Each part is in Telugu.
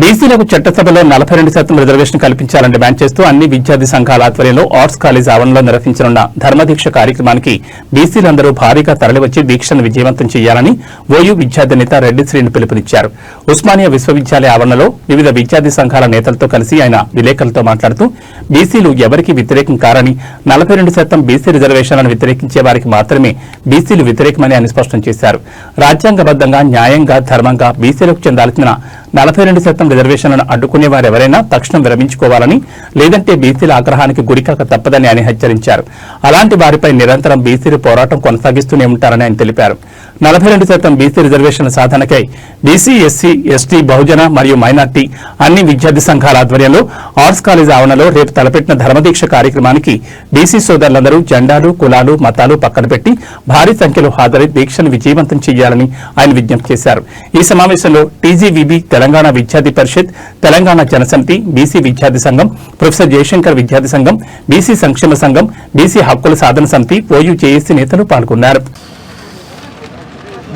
బీసీలకు చట్టసభలో నలభై రెండు శాతం రిజర్వేషన్ కల్పించాలని డిమాండ్ చేస్తూ అన్ని విద్యార్థి సంఘాల ఆధ్వర్యంలో ఆర్ట్స్ కాలేజ్ ఆవరణలో నిర్వహించనున్న ధర్మదీక్ష కార్యక్రమానికి బీసీలందరూ భారీగా తరలివచ్చి దీక్షను విజయవంతం చేయాలని ఓయూ విద్యార్థి నేత రెడ్డి శ్రీని పిలుపునిచ్చారు. ఉస్మానియా విశ్వవిద్యాలయ ఆవరణలో వివిధ విద్యార్థి సంఘాల నేతలతో కలిసి ఆయన విలేకరులతో మాట్లాడుతూ బీసీలు ఎవరికి వ్యతిరేకం కారని నలభై రెండు శాతం బీసీ రిజర్వేషన్లను వ్యతిరేకించే వారికి మాత్రమే బీసీలు వ్యతిరేకమని ఆయన స్పష్టం చేశారు. రాజ్యాంగబద్దంగా న్యాయంగా ధర్మంగా బీసీలకు చెందాల్సిన నలభై రెండు శాతం రిజర్వేషన్లను అడ్డుకునే వారెవరైనా తక్షణం విరమించుకోవాలని లేదంటే బీసీల ఆగ్రహానికి గురికాక తప్పదని ఆయన హెచ్చరించారు. అలాంటి వారిపై నిరంతరం బీసీలు పోరాటం కొనసాగిస్తూనే ఉంటారని ఆయన తెలిపారు. నలభై రెండు శాతం బీసీ రిజర్వేషన్ల సాధనకై బీసీ ఎస్సీ ఎస్టీ బహుజన మరియు మైనార్టీ అన్ని విద్యార్థి సంఘాల ఆధ్వర్యంలో ఆర్ట్స్ కాలేజ్ ఆవరణలో రేపు తలపెట్టిన ధర్మదీక్ష కార్యక్రమానికి బీసీ సోదరులందరూ జెండాలు కులాలు మతాలు పక్కన పెట్టి భారీ సంఖ్యలో హాజరై దీక్షను విజయవంతం చేయాలని ఆయన విజ్ఞప్తి చేశారు. ఈ సమావేశంలో టీజీవీబీ తెలంగాణ విద్యార్థి పరిషత్ తెలంగాణ జనసమితి బీసీ విద్యార్థి సంఘం ప్రొఫెసర్ జయశంకర్ విద్యార్థి సంఘం బీసీ సంక్షేమ సంఘం బీసీ హక్కుల సాధన సమితి ఓయూ నేతలు పాల్గొన్నారు.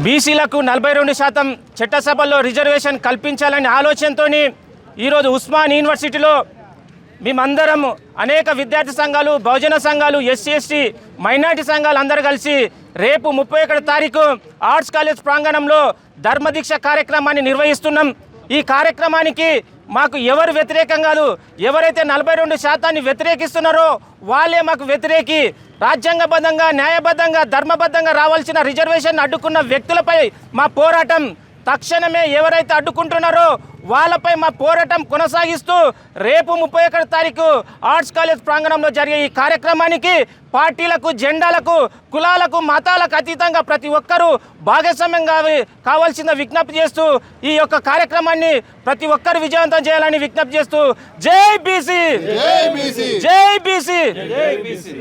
బీసీలకు నలభై రెండు శాతం చట్టసభల్లో రిజర్వేషన్ కల్పించాలనే ఆలోచనతో ఈరోజు ఉస్మాన్ యూనివర్సిటీలో మేమందరం అనేక విద్యార్థి సంఘాలు బహుజన సంఘాలు ఎస్సీ ఎస్టీ మైనార్టీ సంఘాలు అందరూ కలిసి రేపు ముప్పై ఒకటి తారీఖు ఆర్ట్స్ కాలేజ్ ప్రాంగణంలో ధర్మదీక్ష కార్యక్రమాన్ని నిర్వహిస్తున్నాం. ఈ కార్యక్రమానికి మాకు ఎవరు వ్యతిరేకం కాదు. ఎవరైతే నలభై రెండు శాతాన్ని వ్యతిరేకిస్తున్నారో వాళ్ళే మాకు వ్యతిరేకి రాజ్యాంగబద్ధంగా న్యాయబద్ధంగా ధర్మబద్ధంగా రావాల్సిన రిజర్వేషన్ అడ్డుకున్న వ్యక్తులపై మా పోరాటం తక్షణమే ఎవరైతే అడ్డుకుంటున్నారో వాళ్ళపై మా పోరాటం కొనసాగిస్తూ రేపు ముప్పై ఒకటి తారీఖు ఆర్ట్స్ కాలేజ్ ప్రాంగణంలో జరిగే ఈ కార్యక్రమానికి పార్టీలకు జెండాలకు కులాలకు మతాలకు అతీతంగా ప్రతి ఒక్కరూ భాగస్వామ్యం కావి కావాల్సిన విజ్ఞప్తి చేస్తూ ఈ యొక్క కార్యక్రమాన్ని ప్రతి ఒక్కరు విజయవంతం చేయాలని విజ్ఞప్తి చేస్తూ జై బీసీ! జై బీసీ! జై బీసీ!